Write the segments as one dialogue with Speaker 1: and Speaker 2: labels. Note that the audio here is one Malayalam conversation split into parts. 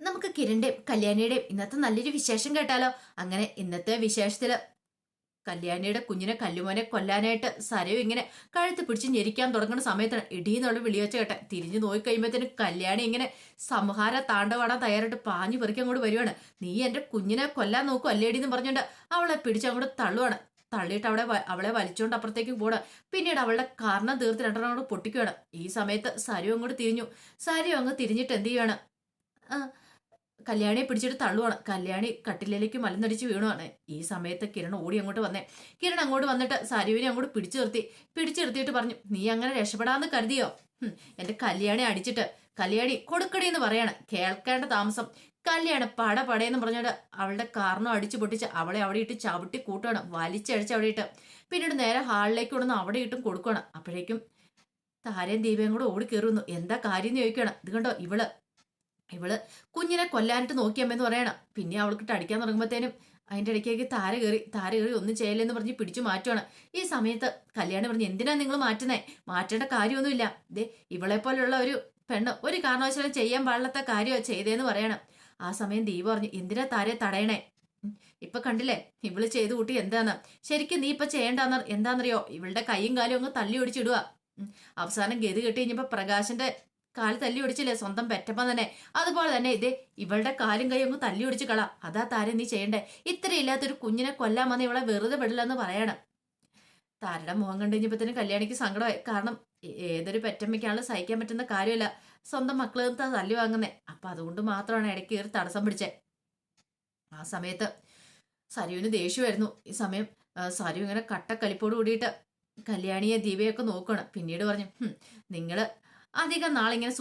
Speaker 1: നമുക്ക് കിരണിന്റെയും കല്യാണിയുടെയും ഇന്നത്തെ നല്ലൊരു വിശേഷം കേട്ടാലോ? അങ്ങനെ ഇന്നത്തെ വിശേഷത്തിൽ കല്യാണിയുടെ കുഞ്ഞിനെ കല്ലുമോനെ കൊല്ലാനായിട്ട് സരയു ഇങ്ങനെ കഴുത്ത് പിടിച്ച് ഞെരിക്കാൻ തുടങ്ങുന്ന സമയത്താണ് ഇടീന്നുള്ള വിളിവെച്ച കേട്ടെ തിരിഞ്ഞു നോക്കി കഴിയുമ്പോഴത്തേനും കല്യാണി ഇങ്ങനെ സംഹാര താണ്ടവാടാൻ തയ്യാറായിട്ട് പാഞ്ഞു പെറുക്കി അങ്ങോട്ട് വരുവാണ്. നീ എന്റെ കുഞ്ഞിനെ കൊല്ലാൻ നോക്കും അല്ലേടിന്ന് പറഞ്ഞുകൊണ്ട് അവളെ പിടിച്ച് അങ്ങോട്ട് തള്ളുവാണ്. തള്ളിയിട്ട് അവളെ അവളെ വലിച്ചുകൊണ്ട് അപ്പുറത്തേക്ക് പോണ് പിന്നീട് അവളുടെ കാരണം തീർത്ത് രണ്ടെണ്ണം പൊട്ടിക്കുകയാണ് ഈ സമയത്ത് സരു അങ്ങോട്ട് തിരിഞ്ഞു. സരു അങ്ങ് തിരിഞ്ഞിട്ട് എന്ത് ചെയ്യാണ് കല്യാണിയെ പിടിച്ചിട്ട് തള്ളുവാണ്. കല്യാണി കട്ടിലേക്ക് മലന്നടിച്ച് വീണുവാണ്. ഈ സമയത്ത് കിരൺ ഓടി അങ്ങോട്ട് വന്നേ. കിരൺ അങ്ങോട്ട് വന്നിട്ട് സരുവിനെ അങ്ങോട്ട് പിടിച്ചു നിർത്തി. പിടിച്ചു നിർത്തിയിട്ട് പറഞ്ഞു നീ അങ്ങനെ രക്ഷപ്പെടാന്ന് കരുതിയോ? എന്റെ കല്യാണി അടിച്ചിട്ട്. കല്യാണി കൊടുക്കടി എന്ന് പറയാണ്. കേൾക്കേണ്ട താമസം. കല്യാണം പട പടയെന്ന് പറഞ്ഞിട്ട് അവളുടെ കാർണോ അടിച്ചു പൊട്ടിച്ച് അവളെ അവിടെ ഇട്ട് ചവിട്ടി കൂട്ടുകയാണ് വലിച്ചഴിച്ച് അവിടെ ഇട്ട്. പിന്നീട് നേരെ ഹാളിലേക്ക് കൊണ്ടുവന്ന് അവിടെ ഇട്ടും കൊടുക്കുകയാണ് അപ്പോഴേക്കും താരയും ദീപയും കൂടെ ഓടി കയറുന്നു എന്താ കാര്യം എന്ന് ചോദിക്കുകയാണ് ഇത് കണ്ടോ ഇവൾ ഇവൾ കുഞ്ഞിനെ കൊല്ലാനിട്ട് നോക്കിയമ്മെന്ന് പറയണം. പിന്നെ അവൾക്കിട്ട് അടിക്കാൻ തുടങ്ങുമ്പോഴത്തേനും അതിന്റെ ഇടയ്ക്കേക്ക് താര കയറി താര കയറി ഒന്നും ചെയ്യലെന്ന് പറഞ്ഞ് പിടിച്ചു മാറ്റുവാണ്. ഈ സമയത്ത് കല്യാണം പറഞ്ഞ് എന്തിനാ നിങ്ങൾ മാറ്റുന്നേ? മാറ്റേണ്ട കാര്യമൊന്നുമില്ല. ദേ ഇവളെ പോലെയുള്ള ഒരു പെണ്ണ് ഒരു കാരണവശാലും ചെയ്യാൻ പാടില്ലാത്ത കാര്യമോ ചെയ്തേന്ന് പറയണം. ആ സമയം ദീപ പറഞ്ഞു എന്തിനാ താരെ തടയണേ? ഇപ്പൊ കണ്ടില്ലേ? ഇവൾ ചെയ്തു കൂട്ടി എന്താന്ന്? ശരിക്കും നീ ഇപ്പൊ ചെയ്യേണ്ടെന്ന് എന്താണെന്നറിയോ ഇവളുടെ കൈയും കാലും അങ്ങ് തല്ലി ഒടിച്ചിടുക അവസാനം ഗതി കെട്ടി കഴിഞ്ഞപ്പോ പ്രകാശന്റെ കാൽ തല്ലി ഒടിച്ചില്ലേ? സ്വന്തം പെറ്റപ്പ തന്നെ. അതുപോലെ തന്നെ ഇതേ ഇവളുടെ കാലും കൈ അങ്ങ് തല്ലി ഒടിച്ച് കള. അതാ താരം നീ ചെയ്യണ്ടേ? ഇത്രയില്ലാത്തൊരു കുഞ്ഞിനെ കൊല്ലാൻ വന്ന് ഇവളെ വെറുതെ വിടില്ലെന്ന് പറയണം. താരയുടെ മുഖം കണ്ടു കഴിഞ്ഞപ്പോഴത്തേനും കല്യാണിക്ക് സങ്കടമായി. കാരണം ഏതൊരു പെറ്റമ്മയ്ക്കാണല്ലോ സഹിക്കാൻ പറ്റുന്ന കാര്യമല്ല. സ്വന്തം മക്കളെ തല്ലി വാങ്ങുന്നേ. അപ്പൊ അതുകൊണ്ട് മാത്രമാണ് ഇടയ്ക്ക് ഒരു തടസ്സം പിടിച്ചേ. ആ സമയത്ത് സരുവിന് ദേഷ്യമായിരുന്നു. ഈ സമയം സരു ഇങ്ങനെ കട്ടക്കലിപ്പോട് കൂടിയിട്ട് കല്യാണിയെ ദീപയൊക്കെ നോക്കണം പിന്നീട് പറഞ്ഞു "ഹും, നിങ്ങൾ അധികം നാളിങ്ങനെ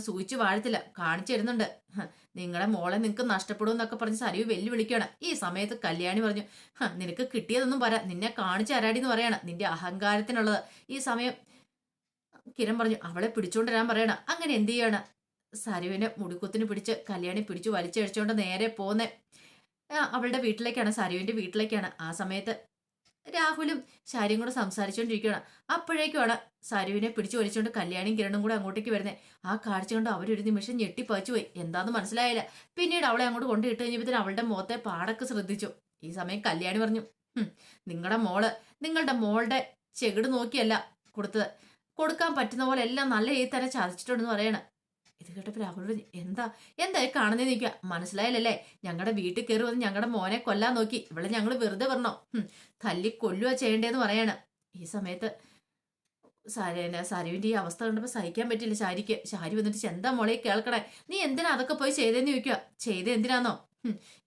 Speaker 1: സൂചിച്ചു വാഴത്തില്ല. കാണിച്ചു തരുന്നുണ്ട്. നിങ്ങളുടെ മോളെ നിങ്ങൾക്ക് നഷ്ടപ്പെടും എന്നൊക്കെ പറഞ്ഞ് വെല്ലു വിളിക്കുകയാണ് ഈ സമയത്ത് കല്യാണി പറഞ്ഞു "ഹ, നിനക്ക് കിട്ടിയതൊന്നും പറ. നിന്നെ കാണിച്ച് അരാടി എന്ന് പറയണം. നിന്റെ അഹങ്കാരത്തിനുള്ളത്. ഈ സമയം കിരൺ പറഞ്ഞു അവളെ പിടിച്ചോണ്ട് വരാൻ പറയണം. അങ്ങനെ എന്ത് ചെയ്യണം? സരുവിനെ മുടിക്കുത്തിന് പിടിച്ച് കല്യാണി പിടിച്ചു വലിച്ചഴിച്ചോണ്ട് നേരെ പോന്നെ. അവളുടെ വീട്ടിലേക്കാണ് സരുവിന്റെ വീട്ടിലേക്കാണ്. ആ സമയത്ത് രാഹുലും ശാരിയും കൂടെ സംസാരിച്ചുകൊണ്ടിരിക്കുകയാണ് അപ്പോഴേക്കുമാണ് സരുവിനെ പിടിച്ചു വലിച്ചുകൊണ്ട് കല്യാണിയും കിരണും കൂടെ അങ്ങോട്ടേക്ക് വരുന്നത് ആ കാഴ്ച കൊണ്ട് അവരൊരു നിമിഷം ഞെട്ടിപ്പച്ചു പോയി എന്താന്ന് മനസ്സിലായില്ല. പിന്നീട് അവളെ അങ്ങോട്ട് കൊണ്ടിട്ട് കഴിഞ്ഞപ്പോഴത്തേന് അവളുടെ മുഖത്തെ പാടൊക്കെ ശ്രദ്ധിച്ചു. ഈ സമയം കല്യാണി പറഞ്ഞു നിങ്ങളുടെ മോൾ നിങ്ങളുടെ മോളുടെ ചെകിട് നോക്കിയല്ല കൊടുത്തത്. കൊടുക്കാൻ പറ്റുന്ന പോലെ എല്ലാം നല്ല രീതിയിൽ തന്നെ ചതച്ചിട്ടുണ്ടെന്ന് പറയണ. ഇത് കേട്ടപ്പോൾ പറഞ്ഞു എന്താ എന്തായി കാണുന്നേ നിൽക്കുക മനസ്സിലായില്ലല്ലേ? ഞങ്ങളുടെ വീട്ടിൽ കയറി വന്ന് ഞങ്ങളുടെ മോനെ കൊല്ലാൻ നോക്കി. ഇവിടെ ഞങ്ങൾ വെറുതെ പറഞ്ഞോ തല്ലി കൊല്ലുക ചെയ്യണ്ടേന്ന് പറയാണ്. ഈ സമയത്ത് സാരേന സാരുവിന്റെ ഈ അവസ്ഥ കണ്ടപ്പോൾ സഹിക്കാൻ പറ്റില്ല ശാരിക്ക്. ശാരി വന്നിട്ട് എന്താ മോളെ കേൾക്കണേ? നീ എന്തിനാ അതൊക്കെ പോയി ചെയ്തേന്ന് ചോദിക്കുക ചെയ്ത് എന്തിനാന്നോ?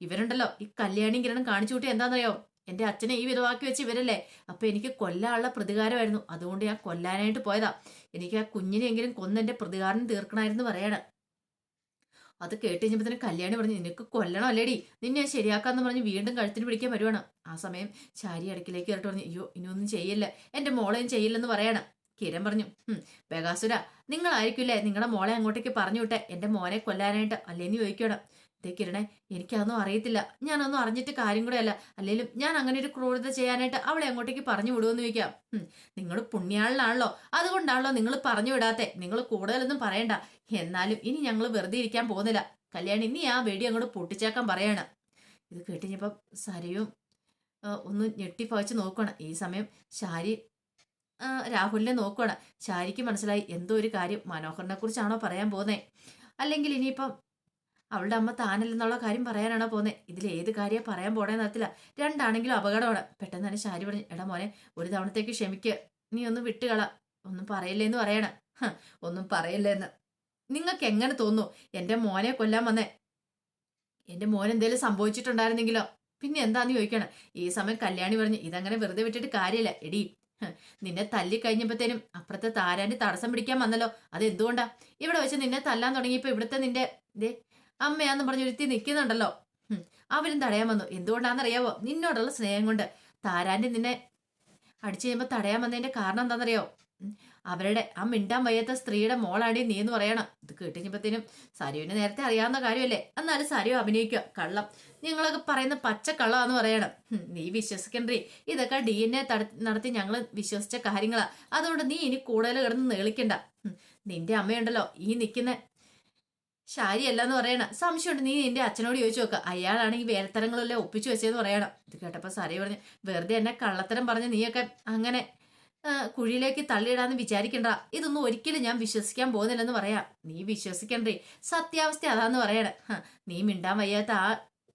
Speaker 1: ഇവരുണ്ടല്ലോ ഈ കല്യാണി കിരണം കാണിച്ചു കൂട്ടി എന്താണെന്നറിയോ എന്റെ അച്ഛനെ ഈ വിധവാക്കി വെച്ച് ഇവരല്ലേ? അപ്പൊ എനിക്ക് കൊല്ലാനുള്ള പ്രതികാരമായിരുന്നു. അതുകൊണ്ട് ഞാൻ കൊല്ലാനായിട്ട് പോയതാ. എനിക്ക് ആ കുഞ്ഞിനെങ്കിലും കൊന്നെന്റെ പ്രതികാരം തീർക്കണമായിരുന്നു പറയാണ്. അത് കേട്ട് തന്നെ കല്യാണി പറഞ്ഞു നിനക്ക് കൊല്ലണം അല്ലേടി? നിന്നെ ഞാൻ ശരിയാക്കാന്ന് പറഞ്ഞ് വീണ്ടും കഴുത്തിന് പിടിക്കാൻ വരുവാണ്. ആ സമയം ശാരി അടുക്കിലേക്ക് കയറിട്ട് പറഞ്ഞു അയ്യോ ഇനിയൊന്നും ചെയ്യില്ല. എന്റെ മോളെയും ചെയ്യില്ലെന്ന് പറയണം. കിരൺ പറഞ്ഞു "ഹും, ബഗാസുര നിങ്ങളായിരിക്കില്ലേ നിങ്ങളുടെ മോളെ അങ്ങോട്ടേക്ക് പറഞ്ഞു വിട്ടെ? എന്റെ മോനെ കൊല്ലാനായിട്ട് അല്ലേന്ന് ചോദിക്കണം ദേ കിരണേ എനിക്കതൊന്നും അറിയത്തില്ല. ഞാനൊന്നും അറിഞ്ഞിട്ട് കാര്യം കൂടെ അല്ല. അല്ലെങ്കിലും ഞാൻ അങ്ങനെ ഒരു ക്രൂരത ചെയ്യാനായിട്ട് അവളെ അങ്ങോട്ടേക്ക് പറഞ്ഞു വിടുമെന്ന് ചോദിക്കാം. നിങ്ങൾ പുണ്യാളിലാണല്ലോ അതുകൊണ്ടാണല്ലോ നിങ്ങൾ പറഞ്ഞു വിടാത്തെ. നിങ്ങൾ കൂടുതലൊന്നും പറയണ്ട. എന്നാലും ഇനി ഞങ്ങൾ വെറുതെ ഇരിക്കാൻ പോകുന്നില്ല. കല്യാണി ഇനി ആ വെടി അങ്ങോട്ട് പൊട്ടിച്ചേക്കാൻ പറയാണ്. ഇത് കേട്ടിഞ്ഞപ്പം സരയും ഒന്ന് ഞെട്ടിപ്പവച്ച് നോക്കണം ഈ സമയം ശാരി രാഹുലിനെ നോക്കുകയാണ് ശാരിക്ക് മനസ്സിലായി എന്തോ ഒരു കാര്യം മനോഹറിനെ കുറിച്ചാണോ പറയാൻ പോകുന്നത് അല്ലെങ്കിൽ ഇനിയിപ്പം അവളുടെ അമ്മ താനല്ലെന്നുള്ള കാര്യം പറയാനാണോ പോന്നെ? ഇതിൽ ഏത് കാര്യം പറയാൻ പോണേന്ന് അറിയത്തില്ല. രണ്ടാണെങ്കിലും അപകടമാണ്. പെട്ടെന്ന് തന്നെ ശാരി പറഞ്ഞു എടാ മോനെ ഒരു തവണത്തേക്ക് ക്ഷമിക്ക്. നീ ഒന്ന് വിട്ടുകള. ഒന്നും പറയില്ലേന്ന് പറയണം. "ഹ, ഒന്നും പറയില്ലേന്ന്. നിങ്ങൾക്ക് എങ്ങനെ തോന്നുന്നു? എന്റെ മോനെ കൊല്ലാൻ വന്നേ. എന്റെ മോൻ എന്തേലും സംഭവിച്ചിട്ടുണ്ടായിരുന്നെങ്കിലോ? പിന്നെ എന്താന്ന് ചോദിക്കണം? ഈ സമയം കല്യാണി പറഞ്ഞു ഇതങ്ങനെ വെറുതെ വിട്ടിട്ട് കാര്യമില്ല എടി നിന്നെ തല്ലി കഴിഞ്ഞപ്പോഴത്തേനും അപ്പുറത്തെ താരാന്റെ തടസ്സം പിടിക്കാൻ വന്നല്ലോ. അത് എന്തുകൊണ്ടാ ഇവിടെ വെച്ച് നിന്നെ തല്ലാൻ തുടങ്ങിയപ്പോ ഇവിടുത്തെ നിന്റെ ദേ അമ്മയാന്ന് പറഞ്ഞ് ഒരുത്തി നിൽക്കുന്നുണ്ടല്ലോ അവനും തടയാൻ വന്നു. എന്തുകൊണ്ടാണെന്നറിയാവോ? നിന്നോടുള്ള സ്നേഹം കൊണ്ട്. താരാന്റെ നിന്നെ അടിച്ചു കഴിയുമ്പോൾ തടയാൻ വന്നതിന്റെ കാരണം എന്താണെന്നറിയോ? അവരുടെ ആ മിണ്ടാൻ വയ്യാത്ത സ്ത്രീയുടെ മോളാടി നീ എന്ന് പറയണം. ഇത് കേട്ടുകഴിഞ്ഞപ്പോഴത്തേനും സരുവിന് നേരത്തെ അറിയാവുന്ന കാര്യമല്ലേ? എന്നാലും സരു അഭിനയിക്കുക. കള്ളം. നിങ്ങളൊക്കെ പറയുന്ന പച്ച കള്ളാന്ന് പറയണം നീ വിശ്വസിക്കണ്ടേ ഇതൊക്കെ ഡി എൻ എ നടത്തി ഞങ്ങൾ വിശ്വസിച്ച കാര്യങ്ങളാ. അതുകൊണ്ട് നീ ഇനി കൂടുതൽ കിടന്ന് നേളിക്കണ്ട. നിന്റെ അമ്മയുണ്ടല്ലോ. ഈ നിൽക്കുന്ന ശാരിയല്ല എന്ന് പറയണ. സംശയമുണ്ട്. നീ നിന്റെ അച്ഛനോട് ചോദിച്ചു നോക്കുക അയാളാണ് ഈ വേലത്തരങ്ങളെല്ലാം ഒപ്പിച്ചു വെച്ചതെന്ന് പറയണം. ഇത് കേട്ടപ്പോൾ സാരി പറഞ്ഞു വെറുതെ എന്നെ കള്ളത്തരം പറഞ്ഞ് നീയൊക്കെ അങ്ങനെ കുഴിയിലേക്ക് തള്ളിയിടാന്ന് വിചാരിക്കണ്ട. ഇതൊന്നും ഒരിക്കലും ഞാൻ വിശ്വസിക്കാൻ പോകുന്നില്ലെന്ന് പറയാം. നീ വിശ്വസിക്കണ്ടേ? സത്യാവസ്ഥ അതാന്ന് പറയണ. നീ മിണ്ടാൻ വയ്യാത്ത ആ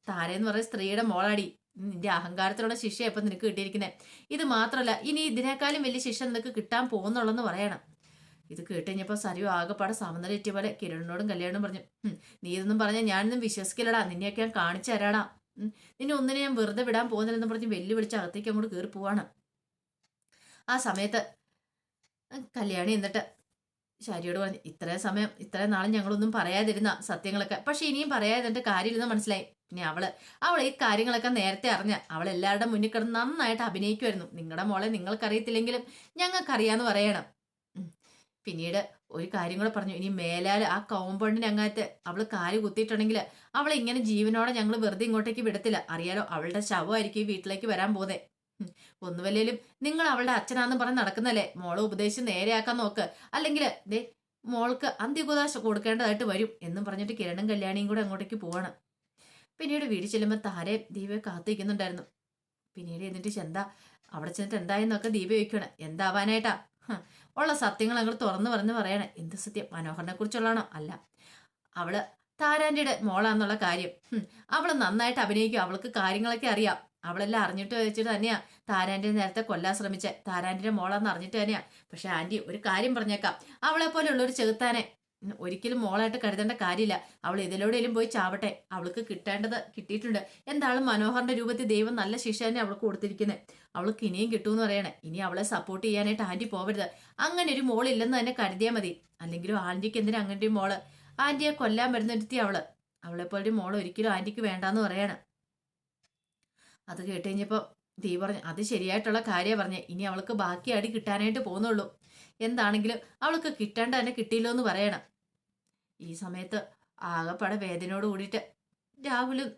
Speaker 1: താരെന്ന് പറയുന്ന സ്ത്രീയുടെ മോളാടി. നിന്റെ അഹങ്കാരത്തിലുള്ള ശിക്ഷ ഇപ്പം നിനക്ക് കിട്ടിയിരിക്കുന്നത് ഇത് മാത്രമല്ല ഇനി ഇതിനേക്കാളും വലിയ ശിക്ഷ നിനക്ക് കിട്ടാൻ പോകുന്നുള്ളെന്ന് പറയണം. ഇത് കേട്ടുകഴിഞ്ഞപ്പോൾ സരിയു ആകെപ്പാടെ സമനിലെറ്റിയ പോലെ കിരണിനോടും കല്യാണോടും പറഞ്ഞു നീ ഇതൊന്നും പറഞ്ഞാൽ ഞാനൊന്നും വിശ്വസിക്കില്ലടാ നിന്നെയൊക്കെ ഞാൻ കാണിച്ചു തരാടാ. നിന്നെ ഒന്നിനെ ഞാൻ വെറുതെ വിടാൻ പോകുന്നില്ലെന്ന് പറഞ്ഞ് വെല്ലുവിളിച്ച് അകത്തേക്ക് അങ്ങോട്ട് കയറി പോവാണ്. ആ സമയത്ത് കല്യാണി എന്നിട്ട് ശാരിയോട് പറഞ്ഞു ഇത്രയും സമയം ഇത്രയും നാളും ഞങ്ങളൊന്നും പറയാതിരുന്ന സത്യങ്ങളൊക്കെ. പക്ഷെ ഇനിയും പറയാതിരുന്നിട്ട് കാര്യമില്ലെന്ന് മനസ്സിലായി. പിന്നെ അവൾ അവൾ ഈ കാര്യങ്ങളൊക്കെ നേരത്തെ അറിഞ്ഞ അവൾ എല്ലാവരുടെ മുന്നിൽ കിടന്ന് നന്നായിട്ട് അഭിനയിക്കുമായിരുന്നു നിങ്ങളുടെ മോളെ നിങ്ങൾക്കറിയത്തില്ലെങ്കിലും ഞങ്ങൾക്കറിയാന്ന് പറയണം. പിന്നീട് ഒരു കാര്യം കൂടെ പറഞ്ഞു. ഇനി മേലാൽ ആ കോമ്പൗണ്ടിന് അങ്ങാത്ത് അവൾ കാൽ കുത്തിയിട്ടുണ്ടെങ്കിൽ അവളെ ഇങ്ങനെ ജീവനോടെ ഞങ്ങൾ വെറുതെ ഇങ്ങോട്ടേക്ക് വിടത്തില്ല. അറിയാലോ അവളുടെ ശവമായിരിക്കും ഈ വീട്ടിലേക്ക് വരാൻ പോകുന്നത് ഒന്നുവല്ലേലും നിങ്ങൾ അവളുടെ അച്ഛനാന്ന് പറഞ്ഞ് നടക്കുന്നല്ലേ? മോൾ ഉപദേശിച്ച് നേരെയാക്കാൻ നോക്ക്. അല്ലെങ്കിൽ ദേ മോൾക്ക് അന്ത്യകുദാശ കൊടുക്കേണ്ടതായിട്ട് വരും എന്നും പറഞ്ഞിട്ട് കിരണും കല്യാണിയും കൂടെ അങ്ങോട്ടേക്ക് പോവാണ്. പിന്നീട് വീട് ചെല്ലുമ്പോൾ താരെ ദീപയെ കാത്തിരിക്കുന്നുണ്ടായിരുന്നു. പിന്നീട് എന്നിട്ട് ചെന്താ അവിടെ ചെന്നിട്ട് എന്തായെന്നൊക്കെ ദീപ ചോദിക്കണം എന്താവാനായിട്ടാ? ഉള്ള സത്യങ്ങൾ അങ്ങോട്ട് തുറന്നു പറഞ്ഞ് പറയണേ. എന്ത് സത്യം? മനോഹരനെ കുറിച്ചുള്ളതാണോ? അല്ല. അവൾ താരാന്റെ മോളാന്നുള്ള കാര്യം. അവൾ നന്നായിട്ട് അഭിനയിക്കും. അവൾക്ക് കാര്യങ്ങളൊക്കെ അറിയാം. അവളെല്ലാം അറിഞ്ഞിട്ട് വെച്ചിട്ട് തന്നെയാ താരാന്റെ നേരത്തെ കൊല്ലാൻ ശ്രമിച്ച. താരാന്റെ മോളാന്ന് അറിഞ്ഞിട്ട് തന്നെയാ. പക്ഷെ ആന്റി ഒരു കാര്യം പറഞ്ഞേക്കാം. അവളെ പോലെയുള്ള ഒരു ചെകുത്താനെ ഒരിക്കലും മോളായിട്ട് കരുതേണ്ട കാര്യമില്ല. അവൾ ഇതിലൂടെയും പോയി ചാവട്ടെ. അവൾക്ക് കിട്ടേണ്ടത് കിട്ടിയിട്ടുണ്ട്. എന്താളും മനോഹറിന്റെ രൂപത്തിൽ ദൈവം നല്ല ശിക്ഷ തന്നെ അവൾക്ക് കൊടുത്തിരിക്കുന്നത് അവൾക്ക് ഇനിയും കിട്ടുമെന്ന് പറയണേ. ഇനി അവളെ സപ്പോർട്ട് ചെയ്യാനായിട്ട് ആന്റി പോവരുത്. അങ്ങനെ ഒരു മോളില്ലെന്ന് തന്നെ കരുതിയാൽ മതി. അല്ലെങ്കിലും ആന്റിക്ക് എന്തിനാ അങ്ങനെ ഒരു മോൾ? ആന്റിയെ കൊല്ലാൻ വരുന്നിരുത്തി അവൾ. അവളെ പോലെ ഒരു മോൾ ഒരിക്കലും ആന്റിക്ക് വേണ്ടാന്ന് പറയണം. അത് കേട്ട് കഴിഞ്ഞപ്പോൾ ദീ പറഞ്ഞു അത് ശരിയായിട്ടുള്ള കാര്യം പറഞ്ഞു. ഇനി അവൾക്ക് ബാക്കി അടി കിട്ടാനായിട്ട് പോകുന്നുള്ളൂ. എന്താണെങ്കിലും അവൾക്ക് കിട്ടേണ്ട തന്നെ കിട്ടിയില്ലോ എന്ന് പറയണം. ഈ സമയത്ത് ആകെപ്പാടെ വേദനയോട് കൂടിയിട്ട് രാഹുലും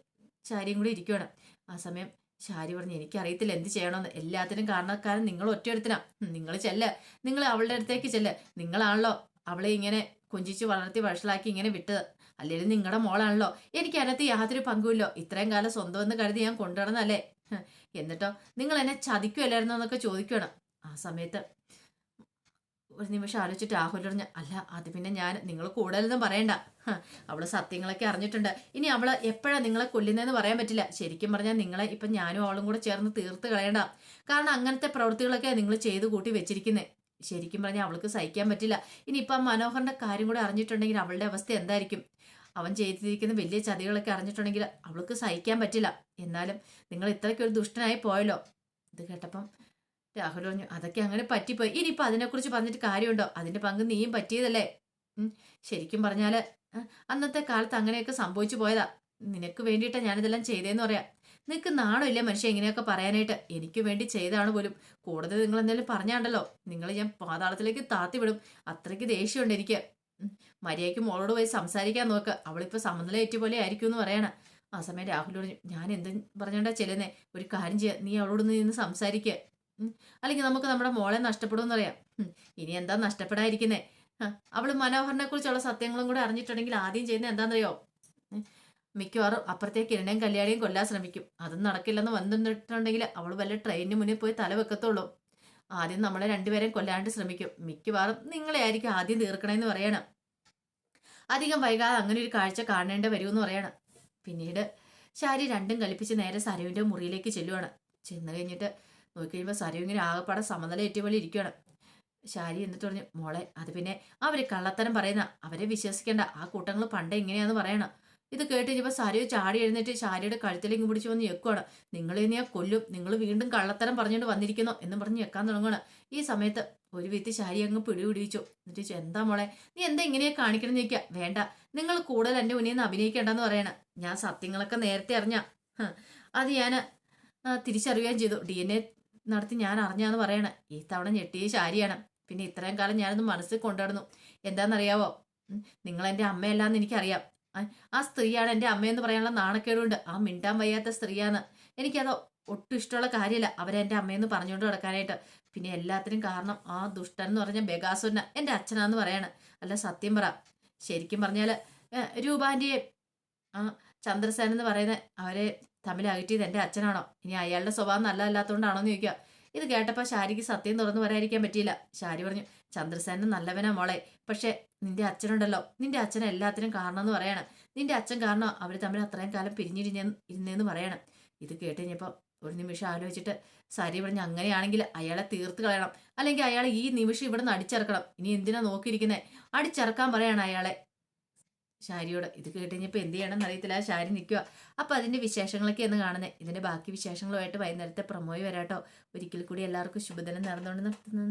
Speaker 1: ചാരിയും കൂടി ഇരിക്കുകയാണ് ആ സമയം ശാരി പറഞ്ഞു എനിക്കറിയത്തില്ല എന്ത് ചെയ്യണമെന്ന്. എല്ലാത്തിനും കാരണക്കാരൻ നിങ്ങൾ ഒറ്റയെടുത്തിനാ നിങ്ങൾ ചെല്ല. നിങ്ങൾ അവളുടെ അടുത്തേക്ക് ചെല്ല. നിങ്ങളാണല്ലോ അവളെ ഇങ്ങനെ കൊഞ്ചിച്ച് വളർത്തി വഷളാക്കി ഇങ്ങനെ വിട്ടത്. അല്ലെങ്കിൽ നിങ്ങളുടെ മോളാണല്ലോ. എനിക്ക് അതിനകത്ത് യാതൊരു പങ്കുമില്ലോ. ഇത്രയും കാലം സ്വന്തം എന്ന് കരുതി ഞാൻ കൊണ്ടുവന്നല്ലേ എന്നിട്ടോ നിങ്ങൾ എന്നെ ചതിക്കുമല്ലായിരുന്നോ എന്നൊക്കെ ചോദിക്കണം ആ സമയത്ത് ഒരു നിമിഷം ആലോചിച്ചിട്ട് രാഹുൽ അല്ല അത് പിന്നെ ഞാൻ നിങ്ങൾ കൂടുതലൊന്നും പറയണ്ട. അവൾ സത്യങ്ങളൊക്കെ അറിഞ്ഞിട്ടുണ്ട്. ഇനി അവൾ എപ്പോഴാ നിങ്ങളെ കൊല്ലുന്നതെന്ന് പറയാൻ പറ്റില്ല. ശരിക്കും പറഞ്ഞാൽ നിങ്ങളെ ഇപ്പം ഞാനും അവളും കൂടെ ചേർന്ന് തീർത്ത് കളയണ്ട. കാരണം അങ്ങനത്തെ പ്രവൃത്തികളൊക്കെ നിങ്ങൾ ചെയ്തു കൂട്ടി വെച്ചിരിക്കുന്നത് ശരിക്കും പറഞ്ഞാൽ അവൾക്ക് സഹിക്കാൻ പറ്റില്ല. ഇനി ഇനിയിപ്പം മനോഹറിന്റെ കാര്യം കൂടെ അറിഞ്ഞിട്ടുണ്ടെങ്കിൽ അവളുടെ അവസ്ഥ എന്തായിരിക്കും? അവൻ ചെയ്തിരിക്കുന്ന വലിയ ചതികളൊക്കെ അറിഞ്ഞിട്ടുണ്ടെങ്കിൽ അവൾക്ക് സഹിക്കാൻ പറ്റില്ല. എന്നാലും നിങ്ങൾ ഇത്രയ്ക്കൊരു ദുഷ്ടനായി പോയല്ലോ. ഇത് കേട്ടപ്പം രാഹുൽ പറഞ്ഞു അതൊക്കെ അങ്ങനെ പറ്റിപ്പോയി. ഇനിയിപ്പോൾ അതിനെക്കുറിച്ച് പറഞ്ഞിട്ട് കാര്യമുണ്ടോ? അതിന്റെ പങ്ക് നീയും പറ്റിയതല്ലേ? ശരിക്കും പറഞ്ഞാൽ അന്നത്തെ കാലത്ത് അങ്ങനെയൊക്കെ സംഭവിച്ചു പോയതാ. നിനക്ക് വേണ്ടിയിട്ടാണ് ഞാനിതെല്ലാം ചെയ്തതെന്ന് പറയാം. നിനക്ക് നാണമില്ല മനുഷ്യ ഇങ്ങനെയൊക്കെ പറയാനായിട്ട്? എനിക്ക് വേണ്ടി ചെയ്താണ് പോലും. കൂടുതൽ നിങ്ങൾ എന്തെങ്കിലും പറഞ്ഞാണ്ടല്ലോ. നിങ്ങൾ ഞാൻ പാതാളത്തിലേക്ക് താത്തി വിടും അത്രയ്ക്ക് ദേഷ്യമുണ്ട് എനിക്ക്. മര്യാദയ്ക്ക് മോളോട് പോയി സംസാരിക്കാൻ നോക്ക്. അവളിപ്പോൾ സമനില ഏറ്റിയ പോലെ ആയിരിക്കും എന്ന് പറയണ. ആ സമയം രാഹുൽ പറഞ്ഞു ഞാൻ എന്തും പറഞ്ഞോണ്ടാ ചെല്ലുന്നേ? ഒരു കാര്യം ചെയ്യാം. നീ അവളോട് നിന്ന് സംസാരിക്കുക അല്ലെങ്കിൽ നമുക്ക് നമ്മുടെ മോളെ നഷ്ടപ്പെടുമെന്ന് അറിയാം ഇനി എന്താ നഷ്ടപ്പെടാതിരിക്കുന്നേ? അവൾ മനോഹരനെ കുറിച്ചുള്ള സത്യങ്ങളും കൂടെ അറിഞ്ഞിട്ടുണ്ടെങ്കിൽ ആദ്യം ചെയ്യുന്നത് എന്താണെന്നറിയോ? മിക്കവാറും അപ്പുറത്തേക്ക് കിരണയും കല്യാണിയും കൊല്ലാൻ ശ്രമിക്കും. അതും നടക്കില്ലെന്ന് വന്നിട്ടുണ്ടെങ്കിൽ അവൾ വല്ല ട്രെയിനിന് മുന്നിൽ പോയി തല വെക്കത്തുള്ളൂ. ആദ്യം നമ്മളെ രണ്ടുപേരെയും കൊല്ലാണ്ട് ശ്രമിക്കും. മിക്കവാറും നിങ്ങളെ ആയിരിക്കും ആദ്യം തീർക്കണമെന്ന് പറയണം. അധികം വൈകാതെ അങ്ങനെ ഒരു കാഴ്ച കാണേണ്ടി എന്ന് പറയണം. പിന്നീട് ശാരി രണ്ടും കൽപ്പിച്ച് നേരെ സരുവിന്റെ മുറിയിലേക്ക് ചെല്ലുവാണ്. ചെന്ന് കഴിഞ്ഞിട്ട് നോക്കി കഴിയുമ്പോൾ സരു ഇങ്ങനെ ആകെപ്പാടെ സമനില ഏറ്റുപോലെ ഇരിക്കുകയാണ് ശാരി എന്നിട്ട് പറഞ്ഞു മോളെ അത് പിന്നെ അവർ കള്ളത്തരം പറയുന്ന അവരെ വിശ്വസിക്കേണ്ട. ആ കൂട്ടങ്ങൾ പണ്ടേ ഇങ്ങനെയാന്ന് പറയണം. ഇത് കേട്ട് കഴിഞ്ഞപ്പോൾ സരു ചാടി എഴുന്നേറ്റ് ശാരിയുടെ കഴുത്തിലേക്ക് പിടിച്ച് വന്ന് ഞെക്കുവാണ്. നിങ്ങൾ ഇനി ആ കൊല്ലും നിങ്ങൾ വീണ്ടും കള്ളത്തരം പറഞ്ഞുകൊണ്ട് വന്നിരിക്കുന്നു എന്ന് പറഞ്ഞ് ഞെക്കാൻ തുടങ്ങുകയാണ് ഈ സമയത്ത് ഒരു വ്യക്തി ശാരി അങ്ങ് പിടിപിടിച്ചു എന്നിട്ട് ചോദിച്ചു, എന്താ മോളെ നീ എന്താ ഇങ്ങനെ കാണിക്കണം ചോദിക്കുക വേണ്ട. നിങ്ങൾ കൂടുതൽ എന്റെ മുന്നിൽ നിന്ന് അഭിനയിക്കേണ്ടെന്ന് പറയണ. ഞാൻ സത്യങ്ങളൊക്കെ നേരത്തെ അറിഞ്ഞ. അത് ഞാൻ തിരിച്ചറിയുകയും ചെയ്തു. ഡി എൻ എ നടത്തി ഞാൻ അറിഞ്ഞാന്ന് പറയണേ. ഈ തവണ ഞെട്ടിയ ശാരിയാണ്. പിന്നെ ഇത്രയും കാലം ഞാനൊന്ന് മനസ്സിൽ കൊണ്ടുവന്നു എന്താണെന്നറിയാവോ നിങ്ങൾ എന്റെ അമ്മയല്ലാന്ന് എനിക്കറിയാം. ആ, സ്ത്രീയാണ് എന്റെ അമ്മയെന്ന് പറയാനുള്ള നാണക്കേടുണ്ട്. ആ മിണ്ടാൻ വയ്യാത്ത സ്ത്രീയാണ്. എനിക്കത് ഒട്ടും ഇഷ്ടമുള്ള കാര്യമില്ല. അവരെ എന്റെ അമ്മയെന്ന് പറഞ്ഞുകൊണ്ട് കിടക്കാനായിട്ട് പിന്നെ എല്ലാത്തിനും കാരണം ആ ദുഷ്ടൻ എന്ന് പറഞ്ഞ ബെഗാസുരന എന്റെ അച്ഛനാന്ന് പറയാണ്. അല്ല സത്യം പറ. ശരിക്കും പറഞ്ഞാൽ രൂപാന്റെയും ആ ചന്ദ്രസേൻ എന്ന് പറയുന്ന അവരെ തമ്മിൽ അകറ്റിയത് എന്റെ അച്ഛനാണോ? ഇനി അയാളുടെ സ്വഭാവം നല്ലതല്ലാത്തതുകൊണ്ടാണോ എന്ന് ചോദിക്കുക. ഇത് കേട്ടപ്പോൾ ശാരിക്ക് സത്യം തുറന്നു വരാതിരിക്കാൻ പറ്റിയില്ല. ശാരി പറഞ്ഞു ചന്ദ്രസേനൻ നല്ലവനാ മോളെ. പക്ഷേ നിന്റെ അച്ഛനുണ്ടല്ലോ. നിന്റെ അച്ഛൻ എല്ലാത്തിനും കാരണം എന്ന് പറയണം. നിന്റെ അച്ഛൻ കാരണം അവർ തമ്മിൽ അത്രയും കാലം പിരിഞ്ഞിരിഞ്ഞെന്ന് ഇരുന്നേന്ന് പറയണം. ഇത് കേട്ട് കഴിഞ്ഞപ്പോൾ ഒരു നിമിഷം ആലോചിച്ചിട്ട് സാരി പറഞ്ഞ് അങ്ങനെയാണെങ്കിൽ അയാളെ തീർത്ത് കളയണം. അല്ലെങ്കിൽ അയാളെ ഈ നിമിഷം ഇവിടെ നിന്ന് അടിച്ചിറക്കണം. ഇനി എന്തിനാ നോക്കിയിരിക്കുന്നത് അടിച്ചിറക്കാൻ പറയണം അയാളെ. ശാരിയോട്. ഇത് കേട്ട് കഴിഞ്ഞപ്പോൾ എന്ത് ചെയ്യണമെന്ന് അറിയത്തില്ല. ശാരി നിൽക്കുക അപ്പോൾ അതിന്റെ വിശേഷങ്ങളൊക്കെ എന്ന് കാണുന്നത് ഇതിന്റെ ബാക്കി വിശേഷങ്ങളുമായിട്ട് വൈകുന്നേരത്തെ പ്രമോയി വരാട്ടോ. ഒരിക്കൽ കൂടി എല്ലാവർക്കും ശുഭദിനം നടന്നുകൊണ്ട് നിർത്തുന്നത്